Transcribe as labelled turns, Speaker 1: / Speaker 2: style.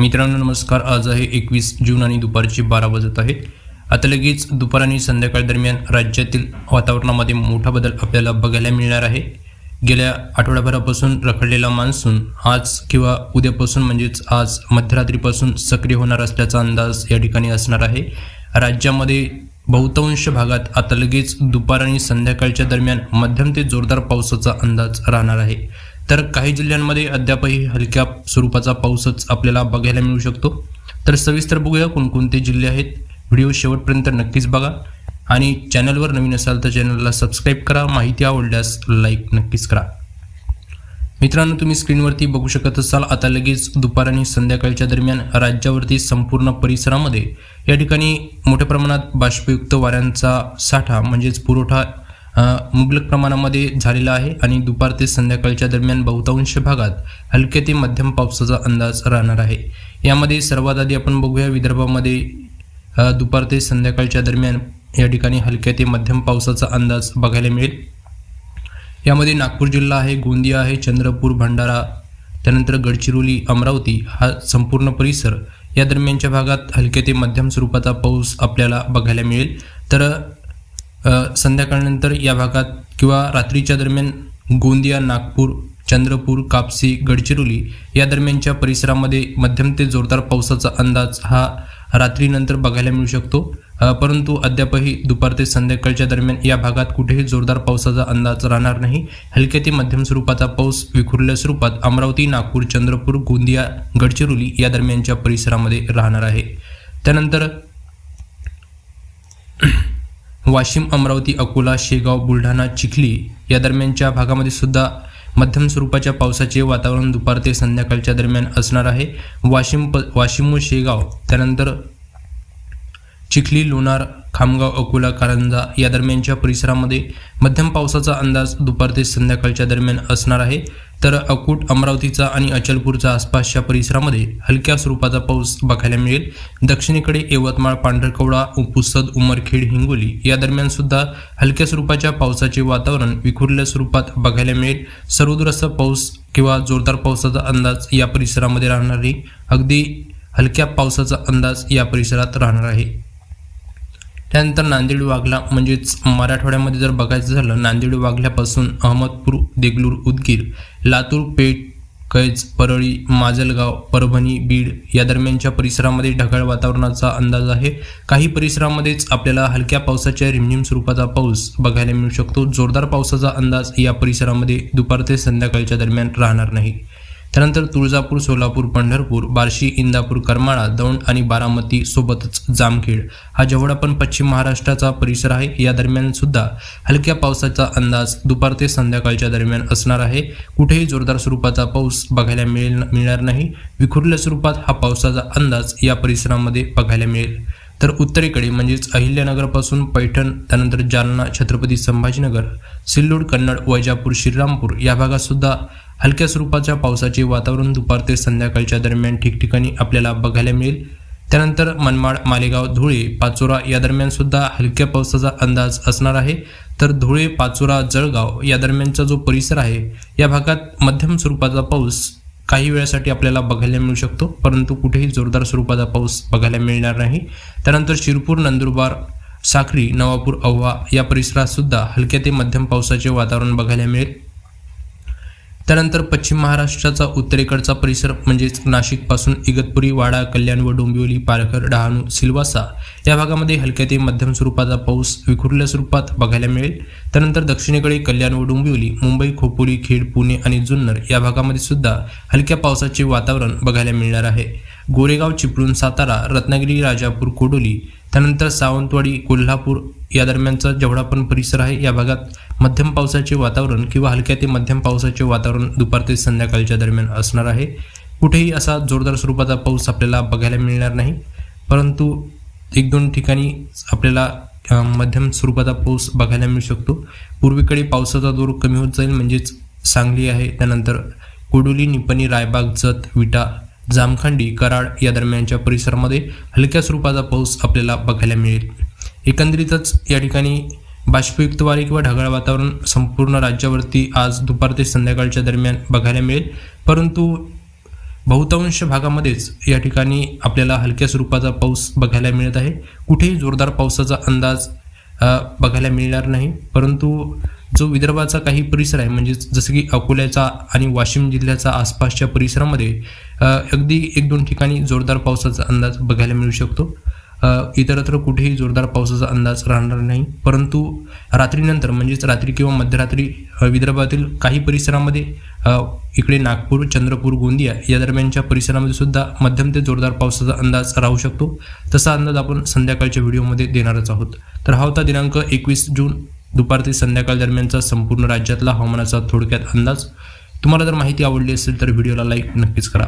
Speaker 1: मित्रांनो नमस्कार. आज आहे एकवीस जून आणि दुपारची बारा वाजत आहे. आता लगेच दुपार आणि संध्याकाळ दरम्यान राज्यातील वातावरणामध्ये मोठा बदल आपल्याला बघायला मिळणार आहे. गेल्या आठवड्याभरापासून रखडलेला मान्सून आज किंवा उद्यापासून म्हणजेच आज मध्यरात्रीपासून सक्रिय होणार असल्याचा अंदाज या ठिकाणी असणार आहे. राज्यामध्ये बहुतांश भागात आता लगेच दुपार आणि संध्याकाळच्या दरम्यान मध्यम ते जोरदार पावसाचा अंदाज राहणार आहे. तर काही जिल्ह्यांमध्ये अद्यापही हलक्या स्वरूपाचा पाऊसच आपल्याला बघायला मिळू शकतो. तर सविस्तर बघूया कोणकोणते जिल्हे आहेत. व्हिडिओ शेवटपर्यंत नक्कीच बघा. आणि चॅनलवर नवीन असाल तर चॅनलला सबस्क्राईब करा. माहिती आवडल्यास लाईक नक्कीच करा. मित्रांनो तुम्ही स्क्रीनवरती बघू शकत असाल आता लगेच दुपार आणि संध्याकाळच्या दरम्यान राज्यावरती संपूर्ण परिसरामध्ये या ठिकाणी मोठ्या प्रमाणात बाष्पयुक्त वाऱ्यांचा साठा म्हणजेच पुरवठा मुबलक प्रमाणामध्ये झालेला आहे आणि दुपार ते संध्याकाळच्या दरम्यान बहुतांश भागात हलके ते मध्यम पावसाचा अंदाज राहणार आहे. यामध्ये सर्वात आधी आपण बघूया विदर्भामध्ये दुपार ते संध्याकाळच्या दरम्यान या ठिकाणी हलक्या ते मध्यम पावसाचा अंदाज बघायला मिळेल. यामध्ये नागपूर जिल्हा आहे गोंदिया आहे चंद्रपूर भंडारा त्यानंतर गडचिरोली अमरावती हा संपूर्ण परिसर या दरम्यानच्या भागात हलक्या ते मध्यम स्वरूपाचा पाऊस आपल्याला बघायला मिळेल. तर संध्याकाळनंतर या भागात किंवा रात्रीच्या दरम्यान गोंदिया नागपूर चंद्रपूर कापसी गडचिरोली या दरम्यानच्या परिसरामध्ये मध्यम ते जोरदार पावसाचा अंदाज हा रात्रीनंतर बघायला मिळू शकतो. परंतु अद्यापही दुपार ते संध्याकाळच्या दरम्यान या भागात कुठेही जोरदार पावसाचा अंदाज राहणार नाही. हलक्या ते मध्यम स्वरूपाचा पाऊस विखुरल्या स्वरूपात अमरावती नागपूर चंद्रपूर गोंदिया गडचिरोली या दरम्यानच्या परिसरामध्ये राहणार आहे. त्यानंतर वाशिम अमरावती अकोला शेगाव बुलढाणा चिखली या दरम्यानच्या भागामध्ये सुद्धा मध्यम स्वरूपाच्या पावसाचे वातावरण दुपार ते संध्याकाळच्या दरम्यान असणार आहे. वाशिम प वाशिम व शेगाव त्यानंतर चिखली लोणार खामगाव अकोला कारंजा या दरम्यानच्या परिसरामध्ये मध्यम पावसाचा अंदाज दुपार ते संध्याकाळच्या दरम्यान असणार आहे. तर अकोट अमरावतीचा आणि अचलपूरच्या आसपासच्या परिसरामध्ये हलक्या स्वरूपाचा पाऊस बघायला मिळेल. दक्षिणेकडे यवतमाळ पांढरकवडा पुसद उमरखेड हिंगोली या दरम्यान सुद्धा हलक्या स्वरूपाच्या पावसाचे वातावरण विखुरल्या स्वरूपात बघायला मिळेल. सर्वदूर पाऊस किंवा जोरदार पावसाचा अंदाज या परिसरामध्ये राहणार नाही. अगदी हलक्या पावसाचा अंदाज या परिसरात राहणार आहे. त्यानंतर नांदेड वाघला म्हणजेच मराठवाड्यामध्ये जर बघायचं झालं नांदेड वाघल्यापासून अहमदपूर देगलूर उदगीर लातूर पेठ कैज परळी माजलगाव परभणी बीड या दरम्यानच्या परिसरामध्ये ढगाळ वातावरणाचा अंदाज आहे. काही परिसरामध्येच आपल्याला हलक्या पावसाच्या रिमझिम स्वरूपाचा पाऊस बघायला मिळू शकतो. जोरदार पावसाचा अंदाज या परिसरामध्ये दुपार ते संध्याकाळच्या दरम्यान राहणार नाही. त्यानंतर तुळजापूर सोलापूर पंढरपूर बार्शी इंदापूर करमाळा दौंड आणि बारामती सोबतच जामखेड. हा जेवढा पण पश्चिम महाराष्ट्राचा परिसर आहे या दरम्यान सुद्धा हलक्या पावसाचा अंदाज दुपार ते संध्याकाळच्या दरम्यान असणार आहे. कुठेही जोरदार स्वरूपाचा पाऊस बघायला मिळेल मिळणार नाही. विखुरल्या स्वरूपात हा पावसाचा अंदाज या परिसरामध्ये बघायला मिळेल. तर उत्तरेकडे म्हणजेच अहिल्यानगरपासून पैठण त्यानंतर जालना छत्रपती संभाजीनगर सिल्लोड कन्नड वैजापूर श्रीरामपूर या भागात सुद्धा हलक्या स्वरूपाच्या पावसाचे वातावरण दुपार ते संध्याकाळच्या दरम्यान ठिकठिकाणी आपल्याला बघायला मिळेल. त्यानंतर मनमाड मालेगाव धुळे पाचोरा या दरम्यान सुद्धा हलक्या पावसाचा अंदाज असणार आहे. तर धुळे पाचोरा जळगाव या दरम्यानचा जो परिसर आहे या भागात मध्यम स्वरूपाचा पाऊस काही वेळासाठी आपल्याला बघायला मिळू शकतो. परंतु कुठेही जोरदार स्वरूपाचा पाऊस बघायला मिळणार नाही. त्यानंतर शिरपूर नंदुरबार साखरी नवापूर अव्हा या परिसरात सुद्धा हलक्या ते मध्यम पावसाचे वातावरण बघायला मिळेल. त्यानंतर पश्चिम महाराष्ट्राचा उत्तरेकडचा परिसर म्हणजेच नाशिकपासून इगतपुरी वाडा कल्याण व डोंबिवली पालघर डहाणू सिलवासा या भागामध्ये हलक्या ते मध्यम स्वरूपाचा पाऊस विखुरल्या स्वरूपात बघायला मिळेल. त्यानंतर दक्षिणेकडे कल्याण व डोंबिवली मुंबई खोपोली खेड पुणे आणि जुन्नर या भागामध्ये सुद्धा हलक्या पावसाचे वातावरण बघायला मिळणार आहे. गोरेगाव चिपळूण सातारा रत्नागिरी राजापूर कोडोली त्यानंतर सावंतवाडी कोल्हापूर या दरम्यानचा जेवढा पण परिसर आहे या भागात मध्यम पावसाचे वातावरण किंवा हलक्या ते मध्यम पावसाचे वातावरण दुपार ते संध्याकाळच्या दरम्यान असणार आहे. कुठेही असा जोरदार स्वरूपाचा पाऊस आपल्याला बघायला मिळणार नाही. परंतु एक दोन ठिकाणी आपल्याला मध्यम स्वरूपाचा पाऊस बघायला मिळू शकतो. पूर्वीकडे पावसाचा जोर कमी होत जाईल म्हणजेच सांगली आहे. त्यानंतर कोडोली निपणी रायबाग जत विटा जामखंडी कराड या दरम्यानच्या परिसरामध्ये हलक्या स्वरूपाचा पाऊस आपल्याला बघायला मिळेल. एकंदरीतच या ठिकाणी बाष्पयुक्त वारे किंवा ढगाळ वातावरण संपूर्ण राज्यावरती आज दुपार ते संध्याकाळच्या दरम्यान बघायला मिळेल. परंतु बहुतांश भागामध्येच या ठिकाणी आपल्याला हलक्या स्वरूपाचा पाऊस बघायला मिळत आहे. कुठेही जोरदार पावसाचा अंदाज बघायला मिळणार नाही. परंतु जो विदर्भाचा काही परिसर आहे म्हणजे जसं की अकोल्याचा आणि वाशिम जिल्ह्याचा आसपासच्या परिसरामध्ये अगदी एक दोन ठिकाणी जोरदार पावसाचा अंदाज बघायला मिळू शकतो. इतरत्र कुठेही जोरदार पावसाचा अंदाज राहणार नाही. परंतु रात्रीनंतर म्हणजेच रात्री किंवा मध्यरात्री विदर्भातील काही परिसरामध्ये इकडे नागपूर चंद्रपूर गोंदिया या दरम्यानच्या परिसरामध्ये सुद्धा मध्यम ते जोरदार पावसाचा अंदाज राहू शकतो. तसा अंदाज आपण संध्याकाळच्या व्हिडिओमध्ये देणारच आहोत. तर हा होता दिनांक एकवीस जून दुपार ते संध्याकाळ दरम्यानचा संपूर्ण राज्यातला हवामानाचा थोडक्यात अंदाज. तुम्हाला जर माहिती आवडली असेल तर व्हिडिओला लाईक नक्कीच करा.